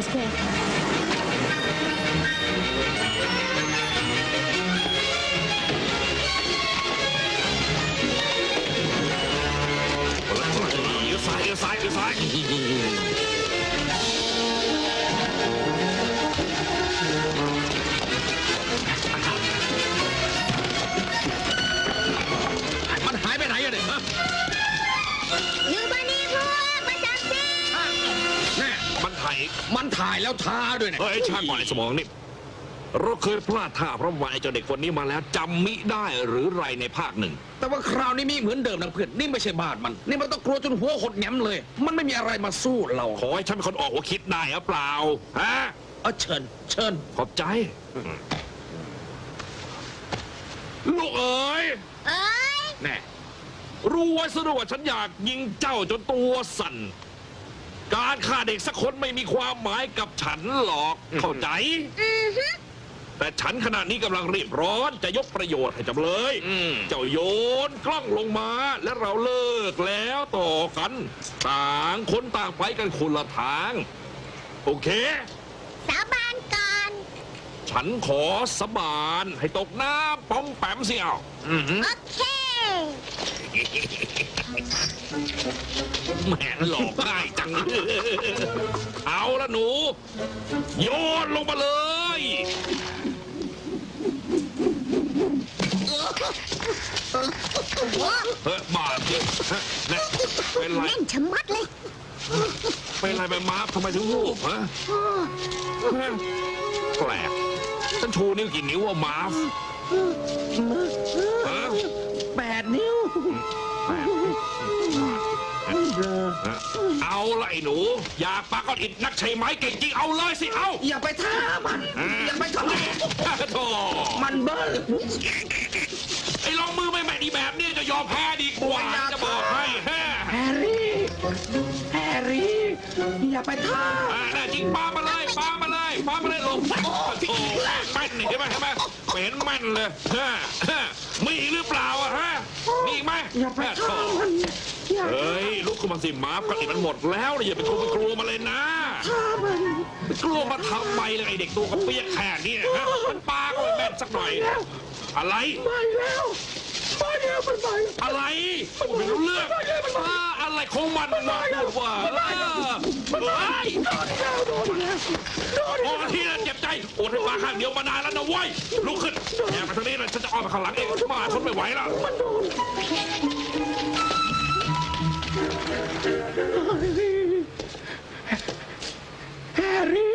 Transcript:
เลี้ยวซ้ายเมันถ่ายมันถ่ายแล้วท้าด้วยเนี่ยเฮ้ยช่างก่อนไอ้สมองนี่ เราเคยพลาดท่าเพราะว่าไอ้เจ้าเด็กคนนี้มาแล้วจำมิได้หรือไรในภาคหนึ่ง แต่ว่าคราวนี้มีเหมือนเดิมนะเพื่อนนี่ไม่ใช่บ้านมัน นี่มันต้องกลัวจนหัวหดแหงมเลย มันไม่มีอะไรมาสู้เราขอให้ฉันเป็นคนออกหัวคิดได้หรือเปล่าฮะเออเชิญ เชิญ ขอบใจ ลูกเอ๋ยเอ้ย แน่รู้ไว้ซะด้วยว่าฉันอยากยิงเจ้าจนตัวสั่น การฆ่าเด็กสักคนไม่มีความหมายกับฉันหรอกเข้าใจ อือฮึแต่ฉันขณะนี้กำลังรีบร้อนจะยกประโยชน์ให้จำเลย อืม เจ้าโยนกล้องลงมาและเราเลิกแล้วต่อกัน ต่างคนต่างไปกันคนละทาง โอเค สาบานก่อน ฉันขอสาบานให้ตกน้ำป้อมแปมเสียวอือหือโอเค แหมหลอกง่ายจัง เอาละหนู โยนลงมาเลยโอ้เฮ้ยบาดจริงฮะเนี่ยเป็นไร แน่นชะมัดเลยเป็นไรไปมาทำไมถึงวูบฮะฮะแปลกฉันชูนิ้วกี่นิ้วว่ามาฟฮะ แปดนิ้ว แปลกฮะ เอาละไอ้หนู อยากปากก้อนอิดนักใช่ไหมเก่งจริงเอาเลยสิเอาอย่าไปท้ามัน อย่าไปทะเลาะโธ่มันเบิ้ลไอ้ลองมือไม่แม่ดีแบบนี้จะยอมแพ้ดีกว่าจะบอกให้ฮะแฮร์รี่ แฮร์รี่ อย่าไปท้าอ่าแน่จริงปามาเลยปามา เลยปามาเลยลงโอ้โหแม่นเห็นไหมเห็นไหมเป็นแม่นเลยฮะฮะมีหรือเปล่าอะฮะมีอีกไหมอย่าไปฮะท้าโธ่มันอย่าเฮ้ยลุกขึ้นมาสิหมาปกติมันหมดแล้วนะอย่าไปกลัวไปกลัวมาเลยนะท้ามันไปกลัวมาทำไมเลยไอเด็กตัวกระเปียกแค่นี้นะฮะมันปาก็ไม่แม่นสักหน่อย อะไร ไปแล้วไปแล้วมันไปอะไรไม่รู้เรื่องอ่าอะไร ของมันมาพูดว่ามันตายโดนแล้วโดนแล้วโดนที่เจ็บใจอดมาข้างเดียวมานานแล้วนะเว้ยลุกขึ้นแอบมาทางนี้เลยฉันจะอ้อมไปข้างหลังเองมาทนไม่ไหวแล้วมันโดนแฮร์รี่